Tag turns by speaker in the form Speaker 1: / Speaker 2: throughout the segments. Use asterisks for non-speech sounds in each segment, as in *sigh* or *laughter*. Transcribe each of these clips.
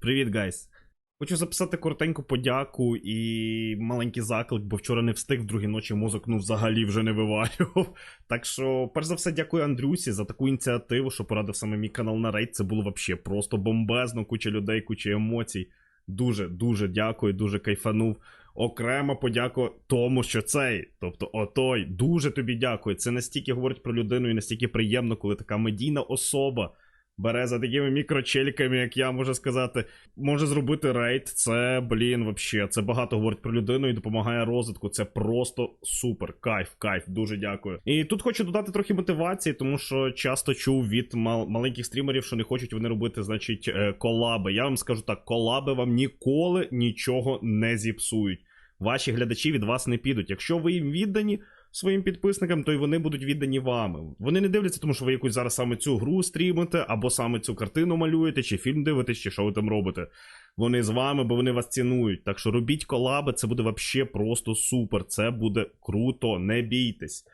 Speaker 1: Привіт, гайс. Хочу записати коротеньку подяку і маленький заклик, бо вчора не встиг в другій ночі мозок ну взагалі вже не вивалював. *laughs* Так що, перш за все, дякую Андрюсі за таку ініціативу, що порадив саме мій канал на рейд. Це було вообще просто бомбезно, куча людей, куча емоцій. Дуже, дуже дякую, дуже кайфанув. Окремо подяку тому, що цей, тобто отой, дуже тобі дякую. Це настільки говорить про людину і настільки приємно, коли така медійна особа бере за такими мікрочельками, як я можу сказати, може зробити рейд. Це, блін, вообще, це багато говорить про людину і допомагає розвитку. Це просто супер. Кайф, кайф, дуже дякую. І тут хочу додати трохи мотивації, тому що часто чув від мал- маленьких стрімерів, що не хочуть вони робити, значить, е, колаби. Я вам скажу так: колаби вам ніколи нічого не зіпсують. Ваші глядачі від вас не підуть. Якщо ви їм віддані своїм підписникам, то й вони будуть віддані вами. Вони не дивляться, тому що ви якусь зараз саме цю гру стрімите, або саме цю картину малюєте, чи фільм дивитесь, чи що ви там робите. Вони з вами, бо вони вас цінують. Так що робіть колаби, це буде вообще просто супер. Це буде круто, не бійтесь.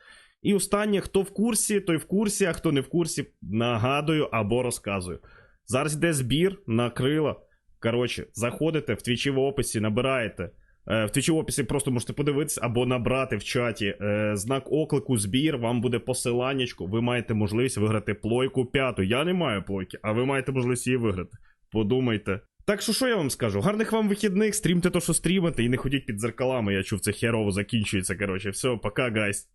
Speaker 1: І останнє, хто в курсі, той в курсі, а хто не в курсі, нагадую або розказую. Зараз йде збір на крила. Коротше, заходите в твічі в описі, набираєте. Е, В твічі описі просто можете подивитися або набрати в чаті е, знак оклику збір, вам буде посиланнячко, ви маєте можливість виграти плойку п'яту. Я не маю плойки, а ви маєте можливість її виграти. Подумайте. Так що що я вам скажу? Гарних вам вихідних, стрімте то, що стрімите, і не ходіть під зеркалами. Я чув, це херово закінчується. Коротше, все, пока, гайс.